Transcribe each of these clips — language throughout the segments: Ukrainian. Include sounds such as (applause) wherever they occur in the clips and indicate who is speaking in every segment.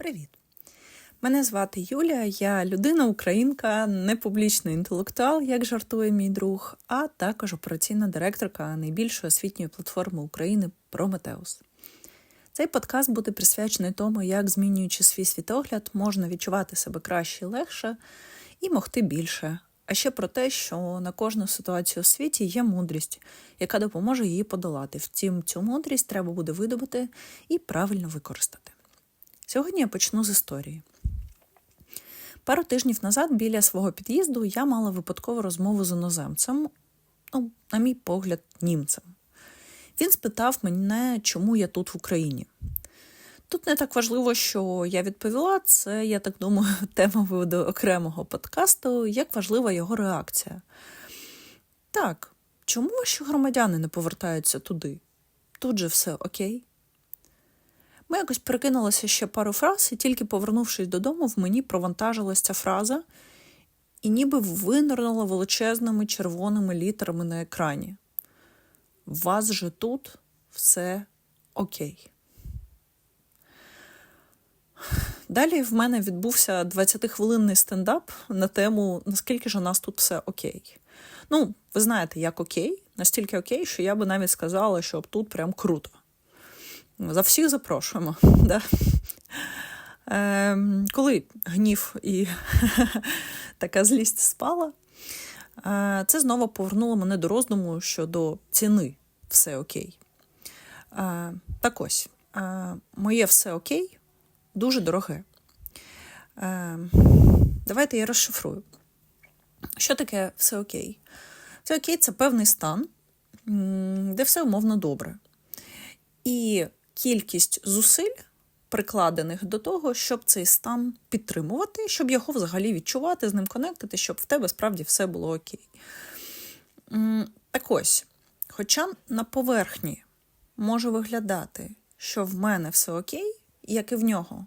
Speaker 1: Привіт! Мене звати Юлія, я людина українка, не публічний інтелектуал, як жартує мій друг, а також операційна директорка найбільшої освітньої платформи України Прометеус. Цей подкаст буде присвячений тому, як, змінюючи свій світогляд, можна відчувати себе краще і легше і могти більше. А ще про те, що на кожну ситуацію у світі є мудрість, яка допоможе її подолати. Втім, цю мудрість треба буде видобути і правильно використати. Сьогодні я почну з історії. Пару тижнів назад біля свого під'їзду я мала випадкову розмову з іноземцем, ну, на мій погляд, німцем. Він спитав мене, чому я тут в Україні. Тут не так важливо, що я відповіла, це, я так думаю, (laughs) тема виводу окремого подкасту, як важлива його реакція. Так, чому ваші громадяни не повертаються туди? Тут же все окей. Ми якось перекинулися ще пару фраз, і тільки повернувшись додому, в мені провантажилась ця фраза і ніби винирнула величезними червоними літерами на екрані. Вас же тут все окей. Далі в мене відбувся 20-хвилинний стендап на тему, наскільки ж у нас тут все окей. Ну, ви знаєте, як окей, настільки окей, що я би навіть сказала, що тут прям круто. За всіх запрошуємо. (laughs) Да? Е, коли гнів і (laughs) така злість спала, е, це знову повернуло мене до роздуму щодо ціни все окей. Е, так ось, е, моє все окей дуже дороге. Е, давайте я розшифрую. Що таке все окей? Все окей це певний стан, де все умовно добре. І кількість зусиль, прикладених до того, щоб цей стан підтримувати, щоб його взагалі відчувати, з ним конектити, щоб в тебе справді все було окей. Так ось, хоча на поверхні може виглядати, що в мене все окей, як і в нього,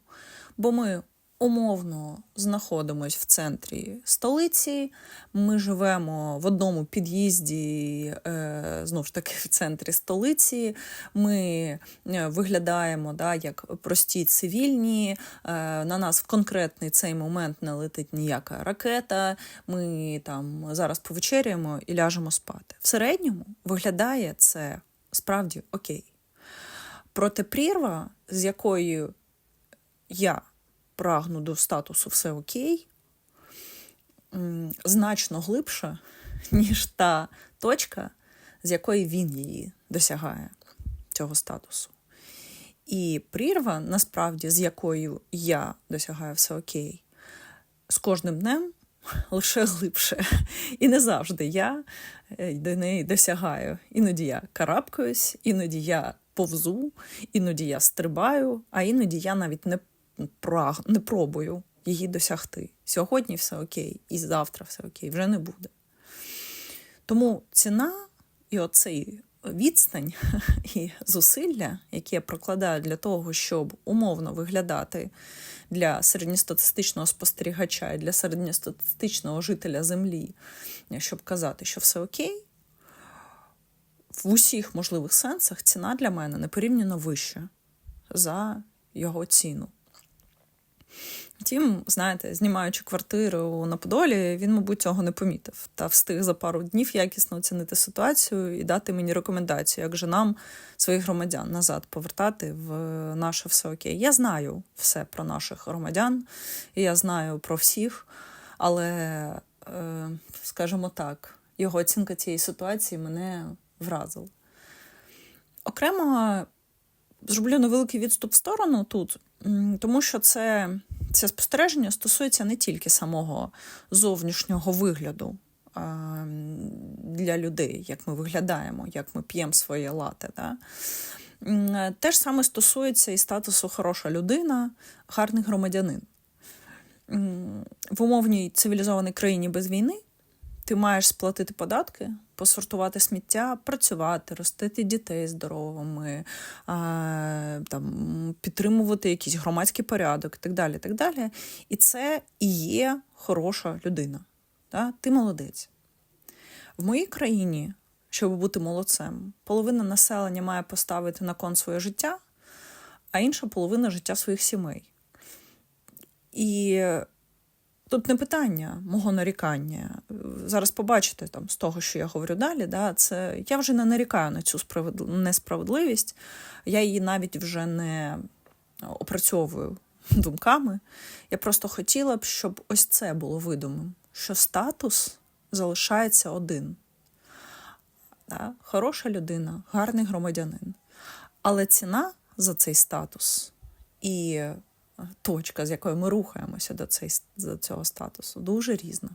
Speaker 1: бо ми умовно знаходимося в центрі столиці. Ми живемо в одному під'їзді, е, знову ж таки, в центрі столиці. Ми е, виглядаємо да, як прості цивільні. Е, на нас в конкретний цей момент не летить ніяка ракета. Ми там зараз повечеряємо і ляжемо спати. В середньому виглядає це справді окей. Проте прірва, з якою я прагну до статусу все окей, значно глибше, ніж та точка, з якої він її досягає, цього статусу. І прірва, насправді, з якою я досягаю все окей, з кожним днем (laughs) лише глибше. І не завжди я е, до неї досягаю. Іноді я карабкаюсь, іноді я повзу, іноді я стрибаю, а іноді я навіть не праг... не пробую її досягти. Сьогодні все окей, і завтра все окей, вже не буде. Тому ціна і оцей відстань (laughs) і зусилля, які я прокладаю для того, щоб умовно виглядати для середньостатистичного спостерігача і для середньостатистичного жителя землі, щоб казати, що все окей. В усіх можливих сенсах ціна для мене непорівняно вища за його ціну. Втім, знаєте, знімаючи квартиру на Подолі, він, мабуть, цього не помітив та встиг за пару днів якісно оцінити ситуацію і дати мені рекомендацію, як же нам своїх громадян назад повертати в наше все окей. Я знаю все про наших громадян, і я знаю про всіх, але, е, скажімо так, його оцінка цієї ситуації мене вразила. Окремо зроблю невеликий відступ в сторону тут, тому що це. Це спостереження стосується не тільки самого зовнішнього вигляду для людей, як ми виглядаємо, як ми п'ємо своє лате. Да? Те ж саме стосується і статусу хороша людина, гарний громадянин. В умовній цивілізованій країні без війни ти маєш сплатити податки, посортувати сміття, працювати, ростити дітей здоровими, там, підтримувати якийсь громадський порядок і так далі. так далі. І це і є хороша людина. Да? Ти молодець. В моїй країні, щоб бути молодцем, половина населення має поставити на кон своє життя, а інша половина життя своїх сімей. І тут не питання мого нарікання. Зараз побачите там з того, що я говорю далі. Да, це Я вже не нарікаю на цю справедл... несправедливість, я її навіть вже не опрацьовую думками. Я просто хотіла б, щоб ось це було видимим, що статус залишається один. Да? Хороша людина, гарний громадянин. Але ціна за цей статус і точка, з якої ми рухаємося до, цей, до цього статусу, дуже різна.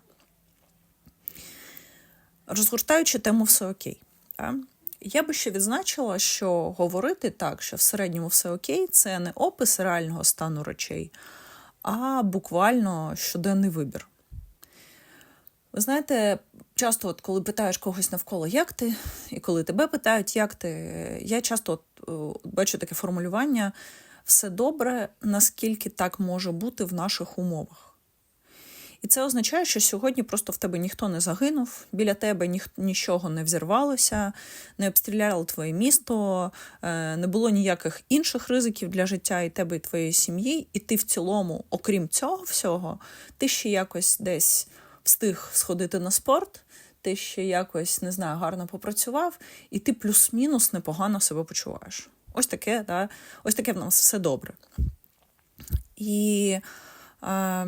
Speaker 1: Розгортаючи тему все окей. Да? Я би ще відзначила, що говорити так, що в середньому все окей, це не опис реального стану речей, а буквально щоденний вибір. Ви знаєте, часто, от, коли питаєш когось навколо, як ти, і коли тебе питають, як ти, я часто от, бачу таке формулювання все добре, наскільки так може бути в наших умовах. І це означає, що сьогодні просто в тебе ніхто не загинув, біля тебе ні, нічого не взірвалося, не обстріляли твоє місто, е, не було ніяких інших ризиків для життя і тебе, і твоєї сім'ї, і ти в цілому, окрім цього всього, ти ще якось десь встиг сходити на спорт, ти ще якось не знаю, гарно попрацював, і ти плюс-мінус непогано себе почуваєш. Ось таке, да? ось таке в нас все добре. І е,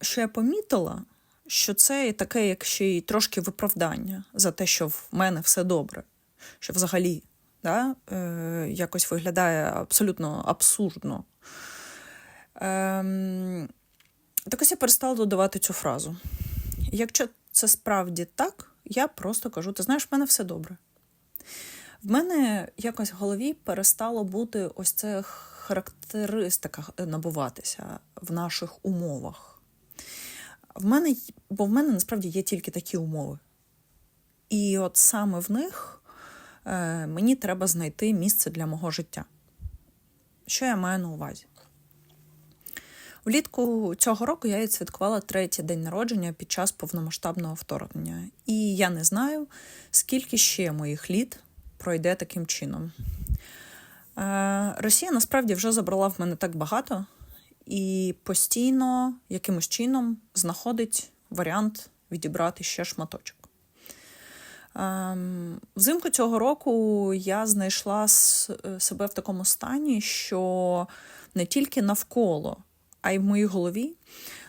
Speaker 1: що я помітила, що це таке, як ще й трошки виправдання за те, що в мене все добре, що взагалі да, е, якось виглядає абсолютно абсурдно. Е, так ось я перестала додавати цю фразу. Якщо це справді так, я просто кажу: ти знаєш, в мене все добре. В мене якось в голові перестало бути ось це характеристика набуватися в наших умовах. В мене, Бо в мене насправді є тільки такі умови. І от саме в них е, мені треба знайти місце для мого життя. Що я маю на увазі? Влітку цього року я відсвяткувала третій день народження під час повномасштабного вторгнення. І я не знаю, скільки ще моїх літ пройде таким чином. Е, Росія насправді вже забрала в мене так багато і постійно якимось чином знаходить варіант відібрати ще шматочок. Ем, взимку цього року я знайшла себе в такому стані, що не тільки навколо, а й в моїй голові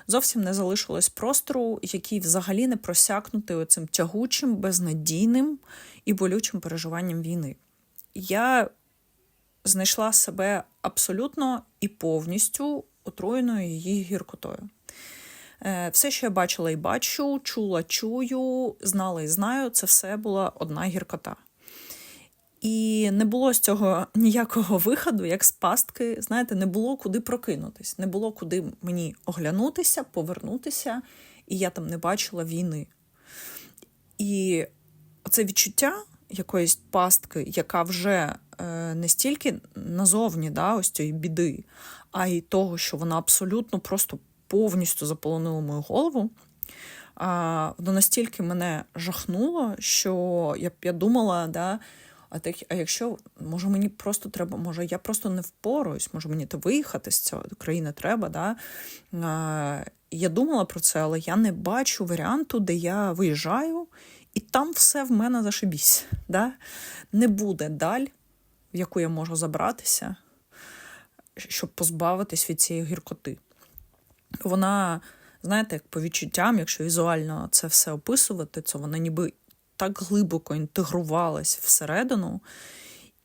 Speaker 1: зовсім не залишилось простору, який взагалі не просякнутий оцим тягучим, безнадійним і болючим переживанням війни. Я знайшла себе абсолютно і повністю отруєною її гіркотою. Е, все, що я бачила і бачу, чула, чую, знала і знаю, це все була одна гіркота. І не було з цього ніякого виходу, як з пастки. Знаєте, не було куди прокинутись, не було куди мені оглянутися, повернутися, і я там не бачила війни. І це відчуття якоїсь пастки, яка вже е, не стільки назовні да, ось цієї біди, а й того, що вона абсолютно просто повністю заполонила мою голову. Воно настільки мене жахнуло, що я я думала, да, а так, а якщо може мені просто треба, може я просто не впораюсь, може мені то виїхати з цього країни треба. Да? А, Я думала про це, але я не бачу варіанту, де я виїжджаю, і там все в мене зашибісь. Да? Не буде даль, в яку я можу забратися, щоб позбавитись від цієї гіркоти. Вона, знаєте, як по відчуттям, якщо візуально це все описувати, то вона ніби так глибоко інтегрувалась всередину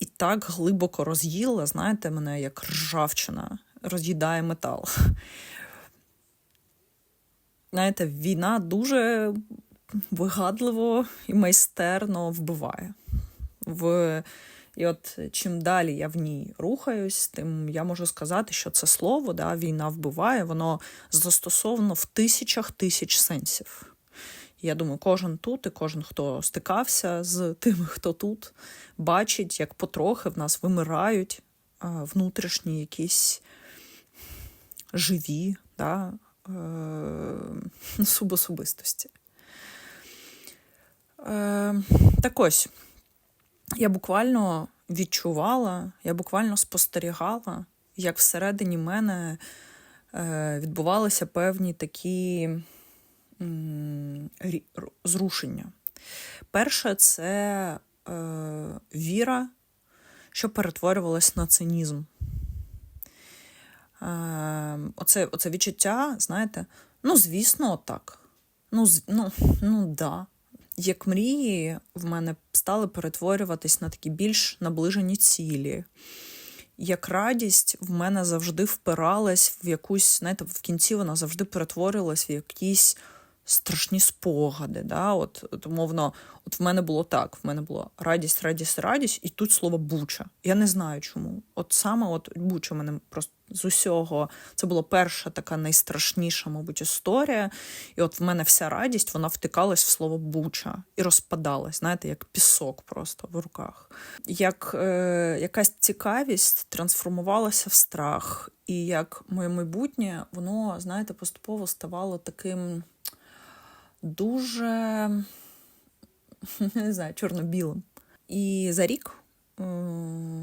Speaker 1: і так глибоко роз'їла, знаєте, мене як ржавчина роз'їдає метал. Знаєте, війна дуже вигадливо і майстерно вбиває. В... І от чим далі я в ній рухаюсь, тим я можу сказати, що це слово да, війна вбиває, воно застосовано в тисячах тисяч сенсів. Я думаю, кожен тут і кожен, хто стикався з тими, хто тут, бачить, як потрохи в нас вимирають внутрішні якісь живі да, е, (laughs) субособистості. Е, так ось, я буквально відчувала, я буквально спостерігала, як всередині мене е, відбувалися певні такі зрушення. Перше, це е, віра, що перетворювалась на цинізм. Оце, оце відчуття, знаєте, ну, звісно, так. Ну, ну, ну да. Як мрії в мене стали перетворюватись на такі більш наближені цілі. Як радість в мене завжди впиралась в якусь, знаєте, в кінці вона завжди перетворилась в якісь страшні спогади. Да? От, от, умовно, от в мене було так: в мене було радість, радість, радість, і тут слово буча. Я не знаю чому. От саме от буча мене просто з усього. Це була перша така найстрашніша, мабуть, історія. І от в мене вся радість вона втикалась в слово буча і розпадалась, знаєте, як пісок просто в руках. Як е, якась цікавість трансформувалася в страх, і як моє майбутнє, воно, знаєте, поступово ставало таким дуже (laughs) не знаю, чорно-білим. І за рік е,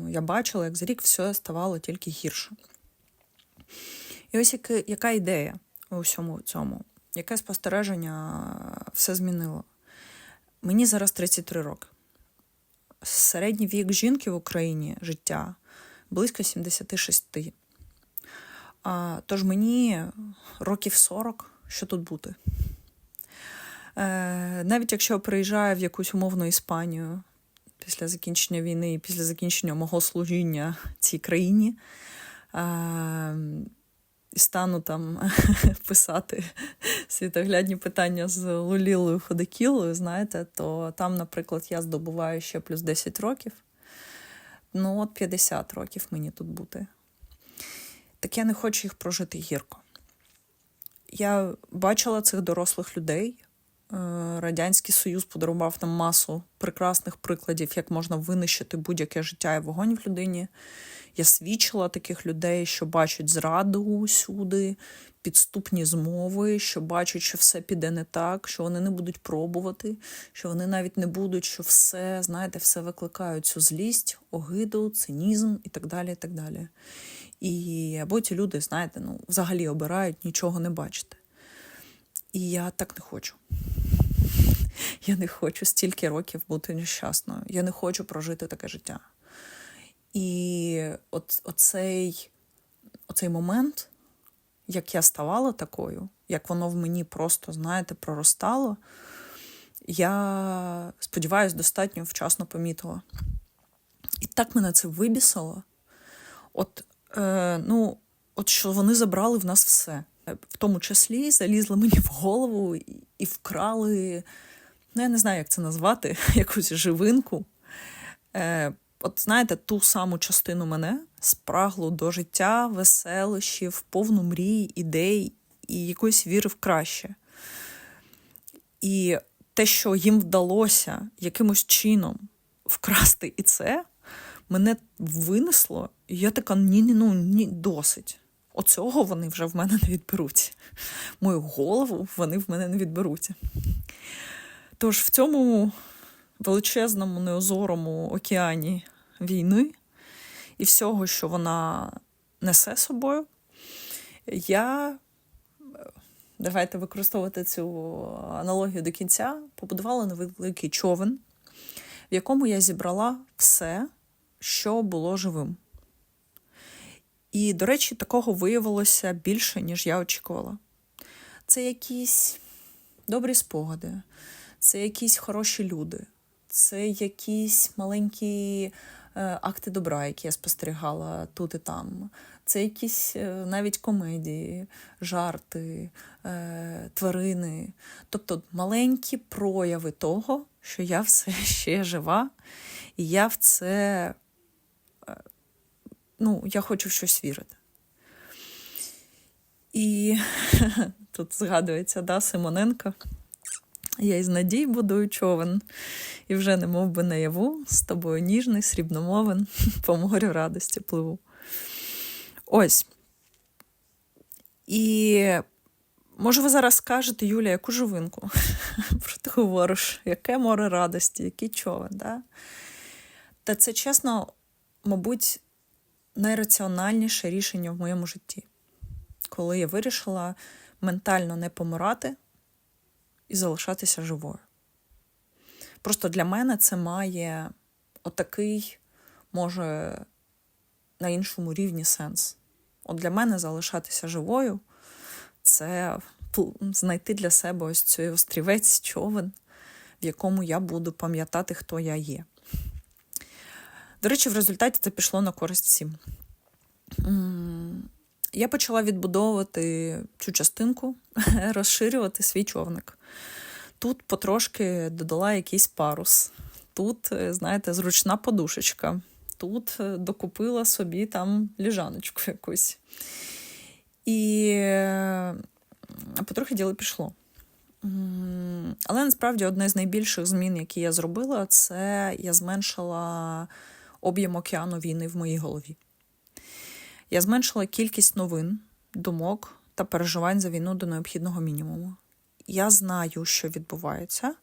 Speaker 1: я бачила, як за рік все ставало тільки гірше. І ось яка, ідея у всьому цьому, яке спостереження все змінило. Мені зараз 33 роки. Середній вік жінки в Україні життя близько 76. А, тож мені років 40, що тут бути. Е, навіть якщо приїжджаю в якусь умовну Іспанію після закінчення війни і після закінчення мого служіння цій країні, е, і стану там (laughs) писати світоглядні питання з Лулілою Ходокілою, знаєте, то там, наприклад, я здобуваю ще плюс 10 років. Ну, от 50 років мені тут бути. Так я не хочу їх прожити гірко. Я бачила цих дорослих людей. Е, Радянський Союз подарував нам масу прекрасних прикладів, як можна винищити будь-яке життя і вогонь в людині. Я свідчила таких людей, що бачать зраду усюди, підступні змови, що бачать, що все піде не так, що вони не будуть пробувати, що вони навіть не будуть, що все, знаєте, все викликають цю злість, огиду, цинізм і так далі. І так далі. І або ці люди, знаєте, ну, взагалі обирають нічого не бачити. І я так не хочу. Я не хочу стільки років бути нещасною. Я не хочу прожити таке життя. І от, оцей, оцей момент, як я ставала такою, як воно в мені просто, знаєте, проростало, я сподіваюся, достатньо вчасно помітила. І так мене це вибісило. От, е, ну, от що вони забрали в нас все. В тому числі залізли мені в голову і, і вкрали, ну я не знаю, як це назвати, (laughs) якусь живинку. Е, От знаєте, ту саму частину мене спраглу до життя, веселощів, повну мрій, ідей і якоїсь віри в краще. І те, що їм вдалося якимось чином вкрасти і це, мене винесло, і я така: ні, ні, ну ні, досить. Оцього вони вже в мене не відберуть. Мою голову вони в мене не відберуть. Тож в цьому величезному неозорому океані війни і всього, що вона несе собою, я, давайте використовувати цю аналогію до кінця, побудувала невеликий човен, в якому я зібрала все, що було живим. І, до речі, такого виявилося більше, ніж я очікувала. Це якісь добрі спогади, це якісь хороші люди, це якісь маленькі е, акти добра, які я спостерігала тут і там. Це якісь е, навіть комедії, жарти, е, тварини. Тобто маленькі прояви того, що я все ще жива, і я в це ну, я хочу в щось вірити. І (laughs) тут згадується да, Симоненко. Я із надій будую човен, і вже не мов би наяву, з тобою ніжний, срібномовен, (laughs) по морю радості пливу. Ось. І може ви зараз скажете, Юля, яку живинку? (laughs) Про ти говориш, яке море радості, який човен. Да? Та це чесно, мабуть, найраціональніше рішення в моєму житті. коли я вирішила ментально не помирати і залишатися живою. Просто для мене це має отакий, може, на іншому рівні сенс. От для мене залишатися живою це знайти для себе ось цей острівець човен, в якому я буду пам'ятати, хто я є. До речі, в результаті це пішло на користь всім. Я почала відбудовувати цю частинку, (laughs) розширювати свій човник. Тут потрошки додала якийсь парус. Тут, е, знаєте, зручна подушечка. Тут е, докупила собі там ліжаночку якусь. І е, потрохи діло пішло. Але насправді одне з найбільших змін, які я зробила, це я зменшила об'єм океану війни в моїй голові. Я зменшила кількість новин, думок та переживань за війну до необхідного мінімуму. Я знаю, що відбувається,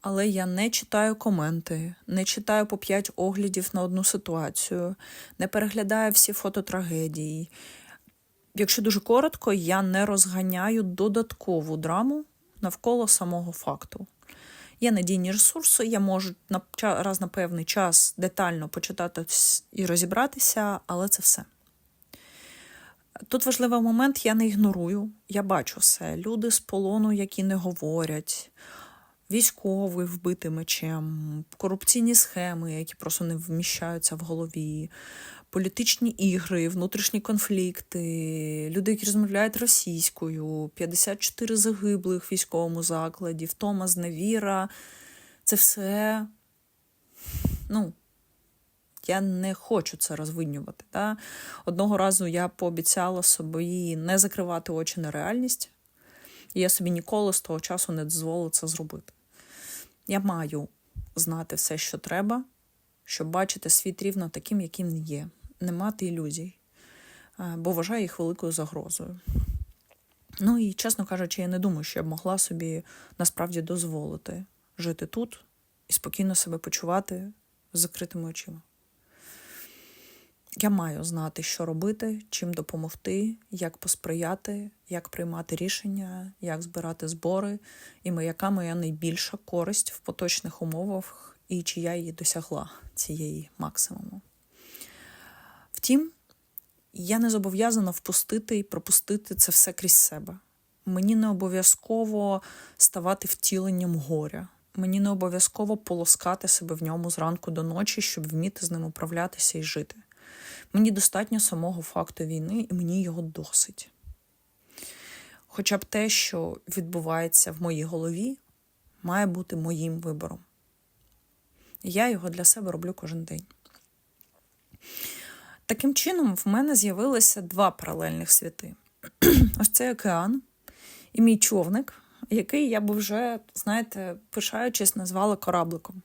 Speaker 1: але я не читаю коменти, не читаю по п'ять оглядів на одну ситуацію, не переглядаю всі фото трагедії. Якщо дуже коротко, я не розганяю додаткову драму навколо самого факту. Є надійні ресурси, я можу на раз на певний час детально почитати і розібратися, але це все. Тут важливий момент, я не ігнорую, я бачу все. Люди з полону, які не говорять, військовий вбитий мечем, корупційні схеми, які просто не вміщаються в голові, політичні ігри, внутрішні конфлікти, люди, які розмовляють російською, 54 загиблих в військовому закладі, втома зневіра. Це все, ну, я не хочу це розвинювати. Да? Одного разу я пообіцяла собі не закривати очі на реальність, і я собі ніколи з того часу не дозволю це зробити. Я маю знати все, що треба, щоб бачити світ рівно таким, яким він є, не мати ілюзій, бо вважаю їх великою загрозою. Ну і, чесно кажучи, я не думаю, що я б могла собі насправді дозволити жити тут і спокійно себе почувати з закритими очима. Я маю знати, що робити, чим допомогти, як посприяти, як приймати рішення, як збирати збори, і яка моя найбільша користь в поточних умовах, і чи я її досягла цієї максимуму. Втім, я не зобов'язана впустити і пропустити це все крізь себе. Мені не обов'язково ставати втіленням горя. Мені не обов'язково полоскати себе в ньому зранку до ночі, щоб вміти з ним управлятися і жити. Мені достатньо самого факту війни, і мені його досить. Хоча б те, що відбувається в моїй голові, має бути моїм вибором. Я його для себе роблю кожен день. Таким чином, в мене з'явилися два паралельних світи: ось цей океан і мій човник, який я би вже, знаєте, пишаючись, назвала корабликом.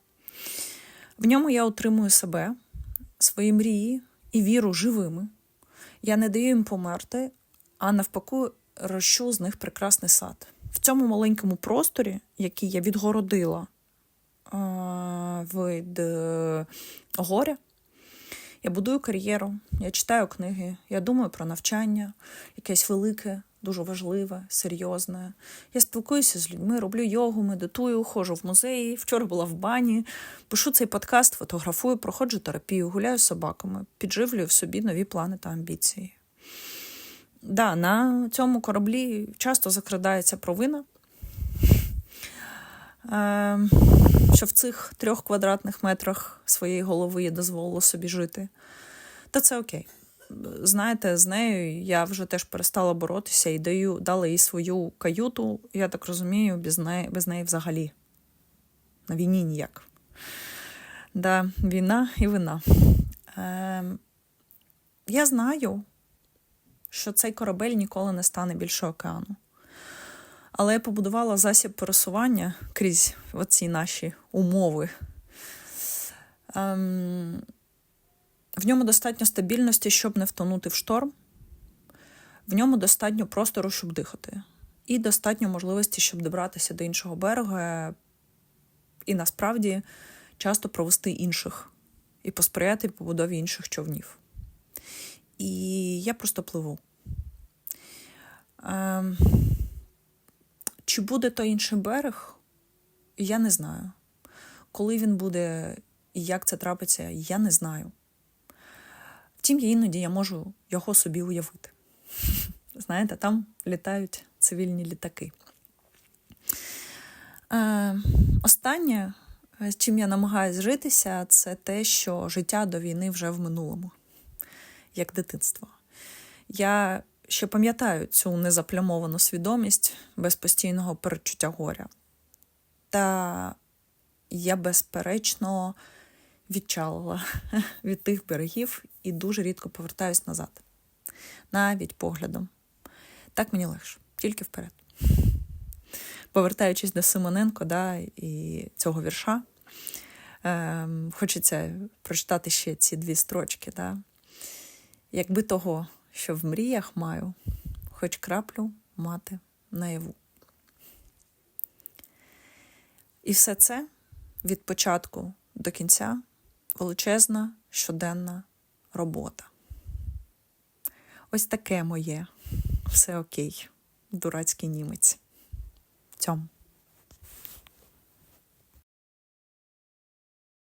Speaker 1: В ньому я отримую себе, свої мрії, і віру живими. Я не даю їм померти, а навпаки, рощу з них прекрасний сад. В цьому маленькому просторі, який я відгородила від е, горя, я будую кар'єру, я читаю книги, я думаю про навчання, якесь велике, дуже важливе, серйозне. Я спілкуюся з людьми, роблю йогу, медитую, ходжу в музеї. Вчора була в бані, пишу цей подкаст, фотографую, проходжу терапію, гуляю з собаками, підживлюю в собі нові плани та амбіції. Да, На цьому кораблі часто закрадається провина. Ем, що в цих трьох квадратних метрах своєї голови я дозволила собі жити, то це окей знаєте, з нею я вже теж перестала боротися і даю, дала їй свою каюту, я так розумію, без неї без неї взагалі. На війні ніяк. Да, Війна і вина. Е, Я знаю, що цей корабель ніколи не стане більше океану. Але я побудувала засіб пересування крізь оці наші умови. Ем, в ньому достатньо стабільності, щоб не втонути в шторм, в ньому достатньо простору, щоб дихати, і достатньо можливості, щоб добратися до іншого берега і насправді часто провести інших і посприяти побудові інших човнів. І я просто пливу. Ем, Чи буде то інший берег, я не знаю. Коли він буде і як це трапиться, я не знаю. Втім, я іноді я можу його собі уявити. (laughs) Знаєте, там літають цивільні літаки. Е, Останнє, е, з чим я намагаюся житися, це те, що життя до війни вже в минулому, як дитинство. Я ще пам'ятаю цю незаплямовану свідомість без постійного перечуття горя. Та я, безперечно, відчалила (laughs) від тих берегів і дуже рідко повертаюсь назад, навіть поглядом. Так мені легше, тільки вперед. Повертаючись до Симоненко да, і цього вірша, е, хочеться прочитати ще ці дві строчки. Да. Якби того, що в мріях маю, хоч краплю мати наяву. І все це від початку до кінця величезна щоденна робота. Ось таке моє все окей, дурацький німець. Цьому.